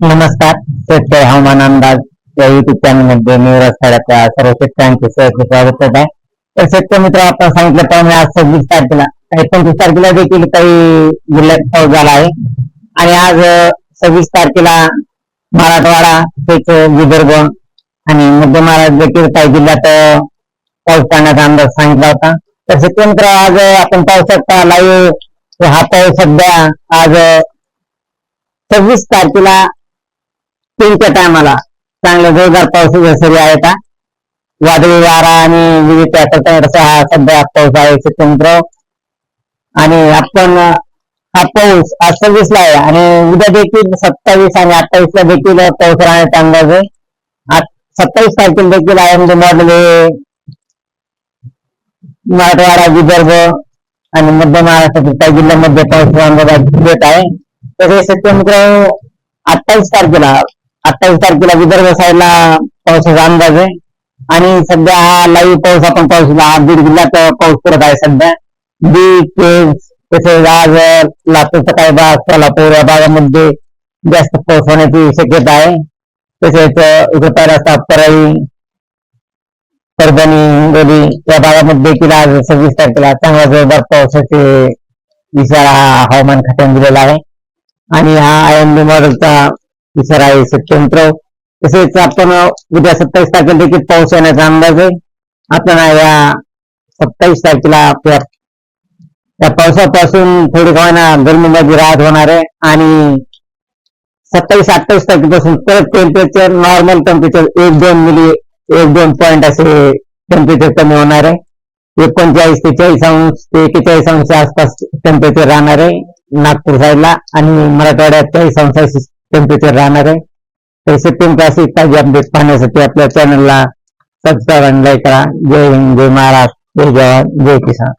नमस्कार शेतकरी हवामान अंदाज या युट्यूब चॅनलमध्ये मी रस्त्याच्या सर्व शेतकऱ्यांचे सहर्ष स्वागत करत आहे. तर शेतकरी मित्र आपण सांगितल्याप्रमाणे आज सव्वीस तारखेला काही पंचवीस तारखेला देखील काही जिल्ह्यात पाऊस झाला आहे. आणि आज सव्वीस तारखेला मराठवाडा तेच विदर्भ आणि मध्य महाराष्ट्र देखील काही जिल्ह्यात पाऊस पडण्याचा अंदाज सांगितला होता. तर शेतकरी मित्र आज आपण पाहू शकता लाईव्ह हा पाऊस सध्या आज सव्वीस तारखेला तीनच्या टायमाला. चांगला जोरदार पावसाच्या सरी आहेत हा. वादळी वारा आणि विविध हा सध्या पाऊस आहे शेतकरी आणि आपण हा पाऊस आज सव्वीस ला आहे आणि उद्या देखील सत्तावीस आणि अठ्ठावीस ला देखील पाऊस राहण्याचा अंदाज आहे. सत्तावीस तारखेला देखील आहे म्हणजे मॉडेल मराठवाडा विदर्भ आणि मध्य महाराष्ट्रातील काही जिल्ह्यामध्ये पाऊस अंदाज देत आहे. तर हे शेतकरी मित्र अठ्ठावीस तारखेला अठ्ठावीस तारखेला विदर्भ साईडला पावसाचा अंदाज आहे. आणि सध्या हा लाईव्ह पाऊस आपण पाऊस बीड जिल्ह्यात पाऊस पडत आहे सध्या. बीड केज तसेच आज लातूरचा काही भाग सोलापूर या भागामध्ये जास्त पाऊस होण्याची शक्यता आहे. तसेच इकडे रस्ता परळी परभणी हिंगोली या भागामध्ये देखील आज सव्वीस तारखेला चांगला जोरदार पावसाचे इशारा हवामान खात्याने दिलेला आहे. आणि हा आय एम बी मॉडेलचा इशारा आहे सत्यमंतराव तसेच आपण उद्या सत्तावीस तारखेला देखील पाऊस येण्याचा अंदाज आहे. आपण या सत्तावीस तारखेला आपल्या या पावसापासून थोडी का गरमीमध्ये राहत होणार आहे. आणि सत्तावीस अठ्ठावीस तारखेपासून परत टेम्परेचर नॉर्मल टेम्परेचर एक दोन मिली एक दोन पॉईंट असे टेम्परेचर कमी होणार आहे. एकोणचाळीस ते चाळीस अंश ते एकेचाळीस अंश आसपास टेम्परेचर राहणार आहे नागपूर साईडला आणि मराठवाड्यात चाळीस अंश टेम्परेचर राहणार आहे. तर शेतकरी अशी ताजी अपडेट पाहण्यासाठी आपल्या चॅनलला सबस्क्राईब आणि लाईक करा. जय हिंद जय महाराष्ट्र जय जवान जय किसान.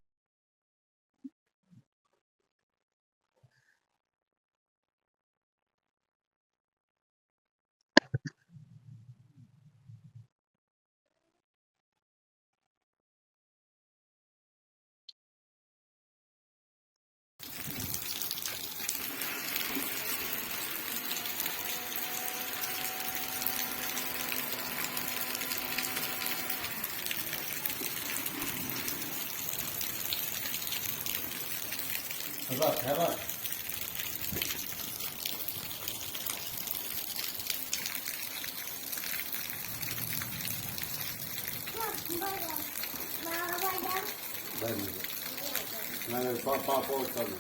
Ferrat, Ferrat. ನಾನು ಪಾಪ ಹೋಗ್ತಾನೆ